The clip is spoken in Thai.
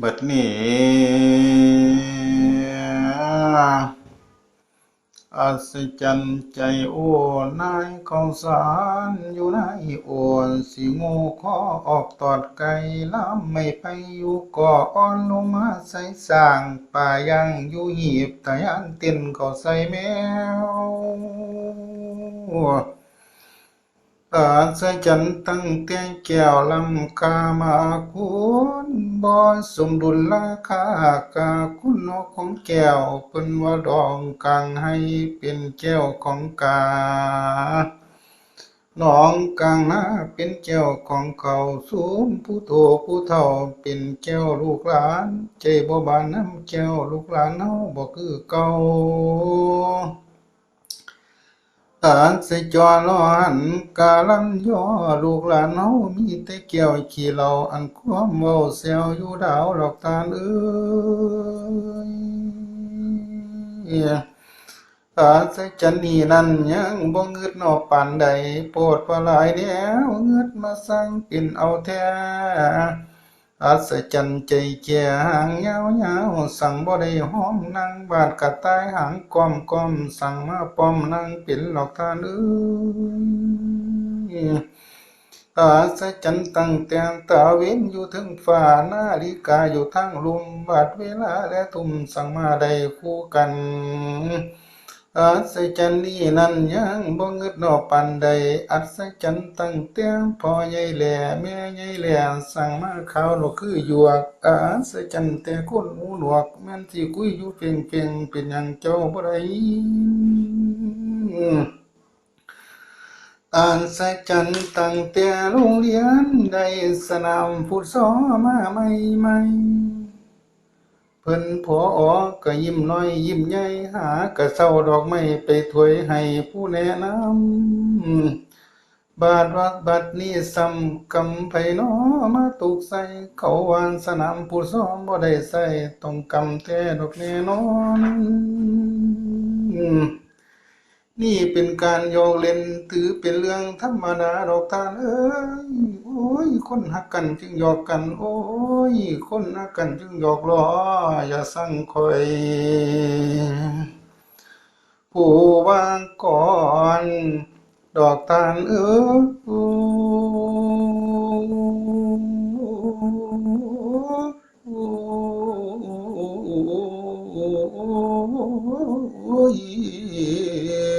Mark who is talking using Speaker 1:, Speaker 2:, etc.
Speaker 1: บัดนี้อัศจรรย์ใจโอ้นายของสารอยู่ในโอนสิงูขอออกตอดไก่ล้ำไม่ไปอยู่ก่ออ่อนลงมาใส่สร้างป่ายังอยู่หีบตะยันเต้นก็ใส่แมว อาศัยจันตั้งแต่แก้วลำกามาคุณบอสมดุลราคากาคุณนกของแก้วเป็นว่าดองกลางให้เป็นแก้วของกาน้องกลางนาเป็นแก้วของเขาสูงผู้โตผู้เฒ่าเป็นแก้วลูกหลานใจบ่บานน้ำแก้วลูกหลานเฮาบ่คือเก่า อาสจอร้อนกาลันย่อลูกหลานเฮามีแต่แก้วขี้เหล้าอันความเว้าแซวอยู่ดาวดอกตาลเอ้ยอาสจันนี่นั่นยังบ่งึดนอกปานใดโปรดพระหลายแล้วเงึดมาสั่งเป็นเอาแท้ อัศจรรย์ใจแก่หางยาวยาวสั่งบ่ได้ห้อมนั่งบาดกระต่ายหางก้อมก้อมสั่งมาป้อมนั่งเป็นหลอกทานเอ้ยอาศจรรย์ตั้งแต่ตาเว้นอยู่ถึงฝ่านาฬิกาอยู่ทั้งลุมบาดเวลาและทุ่มสั่งมาได้คู่กัน อัศจรรย์นี่นั่นยังบ่งึดนอปันใด อัศจรรย์ตั้งแต่พ่อใหญ่แหล่แม่ใหญ่แหล่สั่งมาข้าวลูกคือหยวกอัศจรรย์แต่คนหูหนวกแม่นสิคุยอยู่เพียงเพียงเป็นหยังเจ้าบ่ได้อัศจรรย์ตั้งแต่โรงเรียนได้สนามฟุตซอลมาใหม่ๆ เพิ่นพออก็ยิ้มน้อยยิ้มใหญ่หากะเศร้าดอกไม้ไปถวยให้ผู้แนะนำบาดวักบัดนี้ซ้ำกำไผน้อมาตุกใส่เขาวานสนามผู้ซ้อมบ่ได้ใส่ต้องกำแท้ดอกแน่นอน นี่เป็นการยองเล่นถือเป็นเรื่องธรรมดาดอกทานเอ้ยโอ้ย คนหักกันจึงหยอกกัน โอ้ย คนหักกันจึงหยอกล้ออย่าสั่งคอย ผู้วางก่อนดอกทานเอ้ย Oh, ย